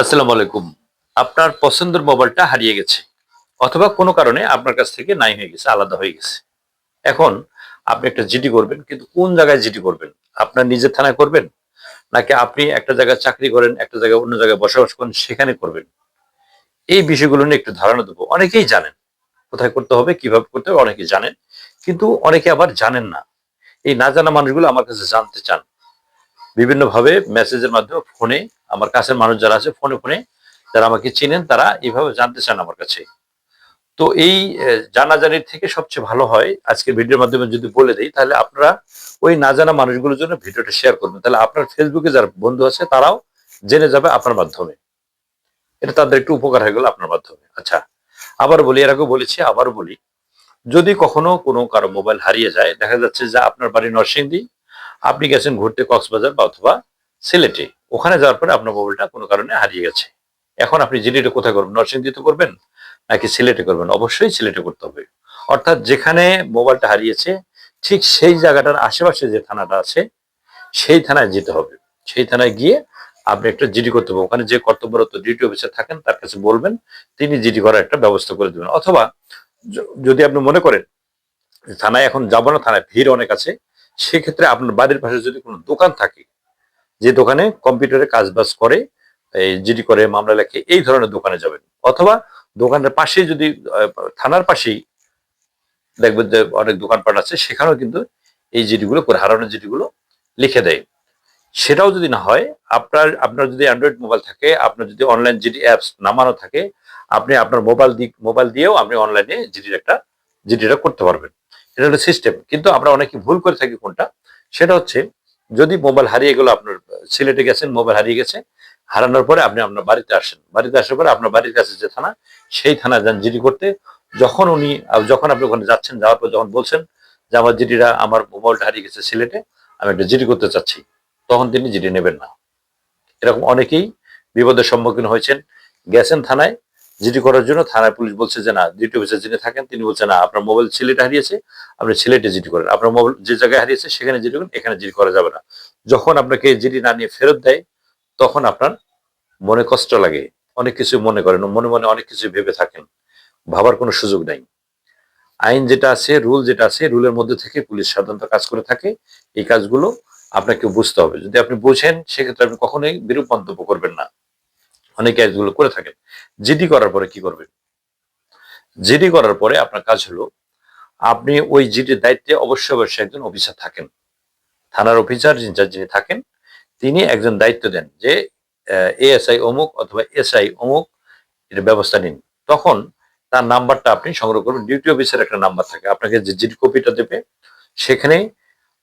আসসালামু আলাইকুম। আপনার পছন্দের মোবাইলটা হারিয়ে গেছে, অথবা কোনো কারণে আপনার কাছ থেকে নাই হয়ে গেছে, আলাদা হয়ে গেছে। এখন আপনি একটা জিডি করবেন, কিন্তু কোন জায়গায় জিডি করবেন? আপনার নিজের থানায় করবেন? নাকি আপনি একটা জায়গায় চাকরি করেন, একটা জায়গায় অন্য জায়গায় বসবাস করেন, সেখানে করবেন? এই বিষয়গুলো নিয়ে একটু ধারণা দেবো। অনেকেই জানেন কোথায় করতে হবে, কীভাবে করতে হবে, অনেকেই জানেন, কিন্তু অনেকে আবার জানেন না। এই না জানা মানুষগুলো আমার কাছে জানতে চান। বিভিন্নভাবে মেসেজের মাধ্যমে ফোনে আমার কাছের মানুষ যারা আছে, ফোনে ফোনে যারা আমাকে চিনেন, তারা এইভাবে জানতে চান আমার কাছে। তো এই জানাজানির থেকে সবচেয়ে ভালো হয় আজকে ভিডিওর মাধ্যমে যদি বলে দিই, তাহলে আপনারা ওই না জানা মানুষগুলোর জন্য ভিডিওটা শেয়ার করবেন। তাহলে আপনার ফেসবুকে যারা বন্ধু আছে, তারাও জেনে যাবে আপনার মাধ্যমে। এটা তাদের একটু উপকার হয়ে গেল আপনার মাধ্যমে। আচ্ছা আবার বলি, এর আগেও বলেছি আবার বলি। যদি কখনো কোনো কারও মোবাইল হারিয়ে যায়, দেখা যাচ্ছে যে আপনার বাড়ি নরসিংদী আপনি গেছেন ঘুরতে কক্সবাজার বা অথবা সিলেটে। ওখানে যাওয়ার পরে আপনার মোবাইলটা কোনো কারণে হারিয়ে গেছে। এখন আপনি জিডিটা কোথায় করবেন? নরসিংদীতে করবেন নাকি সিলেটে করবেন? অবশ্যই সিলেটে করতে হবে। অর্থাৎ যেখানে মোবাইলটা হারিয়েছে, ঠিক সেই জায়গাটার আশেপাশে যে থানাটা আছে, সেই থানায় যেতে হবে। সেই থানায় গিয়ে আপনি একটা জিডি করতে হবে। ওখানে যে কর্তব্যরত ডিউটি অফিসার থাকেন, তার কাছে বলবেন, তিনি জিডি করার একটা ব্যবস্থা করে দেবেন। অথবা যদি আপনি মনে করেন থানায় এখন যাব না, থানায় ভিড় অনেক আছে সেক্ষেত্রে আপনার বাড়ির পাশে যদি কোনো দোকান থাকে, যে দোকানে কম্পিউটারে কাজ বাজ করে জিডি করে, মামলা লেখে, এই ধরনের দোকানে যাবেন। অথবা দোকানের পাশেই যদি থানার পাশেই দেখবেন যে অনেক দোকানপাট আছে, সেখানেও কিন্তু এই জিডিগুলো, করে হারানোর জিডিগুলো লিখে দেয়। সেটাও যদি না হয়, আপনার আপনার যদি অ্যান্ড্রয়েড মোবাইল থাকে, আপনার যদি অনলাইন জিডি অ্যাপস নামানো থাকে, আপনি আপনার মোবাইল দিক মোবাইল দিয়েও আপনি অনলাইনে জিডির একটা, জিডিটা করতে পারবেন। এটা হলো সিস্টেম কিন্তু আমরা অনেকে ভুল করে থাকি কোনটা? সেটা হচ্ছে, যদি মোবাইল হারিয়ে গেল আপনার, সিলেটে গেছেন মোবাইল হারিয়ে গেছে, হারানোর পরে আপনি আপনার বাড়িতে আসেন। বাড়িতে আসার পরে আপনার বাড়ির কাছে যে থানা, সেই থানা যান জিডি করতে। যখন উনি যখন আপনি ওখানে যাচ্ছেন, যাওয়ার পর যখন বলছেন যে আমার জিডিরা আমার মোবাইলটা হারিয়ে গেছে সিলেটে, আমি একটা জিডি করতে চাচ্ছি, তখন তিনি জিডি নেবেন না। এরকম অনেকেই বিপদের সম্মুখীন হয়েছেন। গেছেন থানায় জিডি করার জন্য থানায় পুলিশ বলছে যে, না ডিউটি অফিসার যিনি থাকেন, তিনি বলছেন না, আপনার মোবাইল সিলেটে হারিয়েছে, আপনি সিলেটে জিডি করেন। আপনার মোবাইল যে জায়গায় হারিয়েছে, সেখানে জিডি করেন, এখানে জিডি করা যাবে না। যখন আপনাকে জিডি না নিয়ে ফেরত দেয়, তখন আপনার মনে কষ্ট লাগে। অনেক কিছু মনে করেন, মনে মনে অনেক কিছু ভেবে থাকেন। ভাবার কোনো সুযোগ নাই। আইন যেটা আছে, রুল যেটা আছে, রুলের মধ্যে থেকে পুলিশ সাধারণত কাজ করে থাকে। এই কাজগুলো আপনাকে বুঝতে হবে। যদি আপনি বুঝেন, সেক্ষেত্রে আপনি কখনোই বিরূপ মন্তব্য করবেন না। অনেক কাজগুলো করে থাকেন জিডি করার পরে কি করবেন জিডি করার পরে আপনার কাজ হলো, আপনি ওই জিডির দায়িত্বে অবশ্যই অবশ্যই একজন অফিসার থাকেন। থানার অফিসার যিনি- যিনি থাকেন, তিনি একজন দায়িত্ব দেন যে এএসআই অমুক অথবা এসআই অমুক, এর ব্যবস্থা নিন। তখন তার নাম্বারটা আপনি সংগ্রহ করবেন। ডিউটি অফিসের একটা নাম্বার থাকে। আপনাকে যে জিডি কপিটা দেবে, সেখানে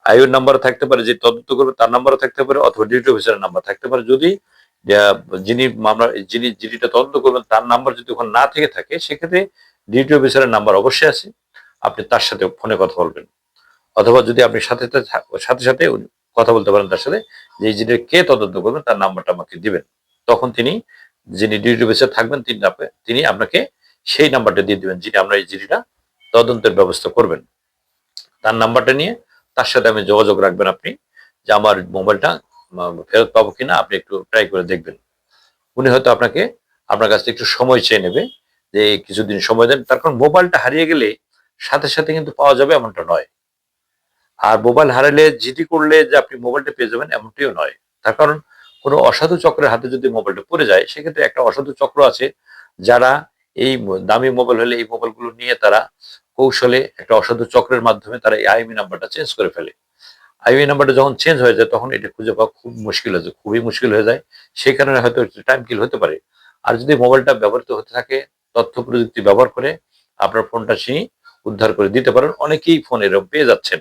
আইওর নাম্বার থাকতে পারে, যে তদন্ত করবে, তার নাম্বারও থাকতে পারে, অথবা ডিউটি অফিসারের নাম্বার থাকতে পারে। যদি যিনি মামলা যিনি জিডিটা তদন্ত করবেন, তার নাম্বার যদি ওখানে না থেকে থাকে, সেক্ষেত্রে ডিউটি অফিসারের নাম্বার অবশ্যই আছে। আপনি তার সাথে ফোনে কথা বলবেন। অথবা যদি আপনি সাথে সাথে সাথে কথা বলতে পারেন তার সাথে, যে জিডির কে তদন্ত করবেন, তার নাম্বারটা আমাকে দিবেন। তখন তিনি, যিনি ডিউটি অফিসার থাকবেন, তিনি তিনি আপনাকে সেই নাম্বারটা দিয়ে দিবেন, যিনি আপনার এই জিডিটা তদন্তের ব্যবস্থা করবেন। তার নাম্বারটা নিয়ে তার সাথে আমি যোগাযোগ রাখবেন আপনি, যে আমার মোবাইলটা ফেরত পাবো কিনা আপনি একটু ট্রাই করে দেখবেন। উনি হয়তো আপনাকে, আপনার কাছ থেকে একটু সময় চেয়ে নেবে যে কিছুদিন সময় দেন। তার কারণ মোবাইলটা হারিয়ে গেলে সাথে সাথে কিন্তু পাওয়া যাবে এমনটা নয়। আর মোবাইল হারালে জিডি করলে যে আপনি মোবাইলটা পেয়ে যাবেন এমনটিও নয়। তার কারণ কোনো অসাধু চক্রের হাতে যদি মোবাইলটা পড়ে যায়, সেক্ষেত্রে একটা অসাধু চক্র আছে যারা এই দামি মোবাইল হলে এই মোবাইলগুলো নিয়ে তারা কৌশলে একটা অসাধু চক্রের মাধ্যমে তারা এই আইএমই নাম্বারটা চেঞ্জ করে ফেলে। আইএমই নাম্বারটা যখন চেঞ্জ হয়ে যায়, তখন এটা খুঁজে পাওয়া খুব মুশকিল হয়ে যায়, খুবই মুশকিল হয়ে যায়। সেই কারণে হয়তো টাইম কিল হতে পারে। আর যদি মোবাইলটা ব্যবহৃত হতে থাকে, তথ্য প্রযুক্তি ব্যবহার করে আপনার ফোনটা তিনি উদ্ধার করে দিতে পারেন। অনেকেই ফোন এরকম পেয়ে যাচ্ছেন।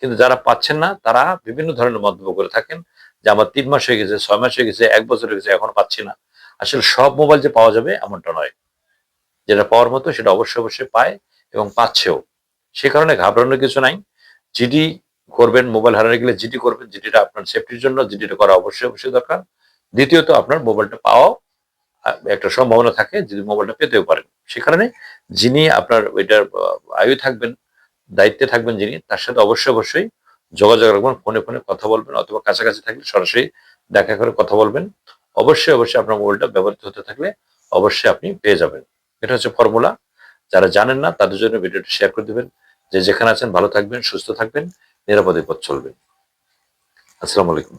কিন্তু যারা পাচ্ছেন না, তারা বিভিন্ন ধরনের মন্তব্য করে থাকেন যে, আমার তিন মাস হয়ে গেছে, ছয় মাস হয়ে গেছে, এক বছর হয়ে গেছে, এখনও পাচ্ছি না। আসলে সব মোবাইল যে পাওয়া যাবে, এমনটা নয়। যেটা পাওয়ার মতো, সেটা অবশ্যই অবশ্যই পায় এবং পাচ্ছেও। সে কারণে ঘাবড়ানোর কিছু নাই। জিডি করবেন মোবাইল হারানো গেলে জিডি করবেন জিডিটা আপনার সেফটির জন্য জিডিটা করা অবশ্যই অবশ্যই দরকার। দ্বিতীয়ত আপনার মোবাইলটা পাওয়াও আহ, একটা সম্ভাবনা থাকে যদি মোবাইলটা পেতেও পারেন। সে কারণে যিনি আপনার ওইটার আয়ু থাকবেন দায়িত্বে থাকবেন যিনি তার সাথে অবশ্যই অবশ্যই যোগাযোগ রাখবেন ফোনে ফোনে কথা বলবেন অথবা কাছাকাছি থাকলে সরাসরি দেখা করে কথা বলবেন। অবশ্যই অবশ্যই আপনার মোবাইলটা ব্যবহৃত হতে থাকলে অবশ্যই আপনি পেয়ে যাবেন। এটা হচ্ছে ফর্মুলা যারা জানেন না তাদের জন্য ভিডিওটি শেয়ার করে দেবেন। যে যেখানে আছেন ভালো থাকবেন সুস্থ থাকবেন। নিরাপদে পথ চলবে। আসসালামু আলাইকুম।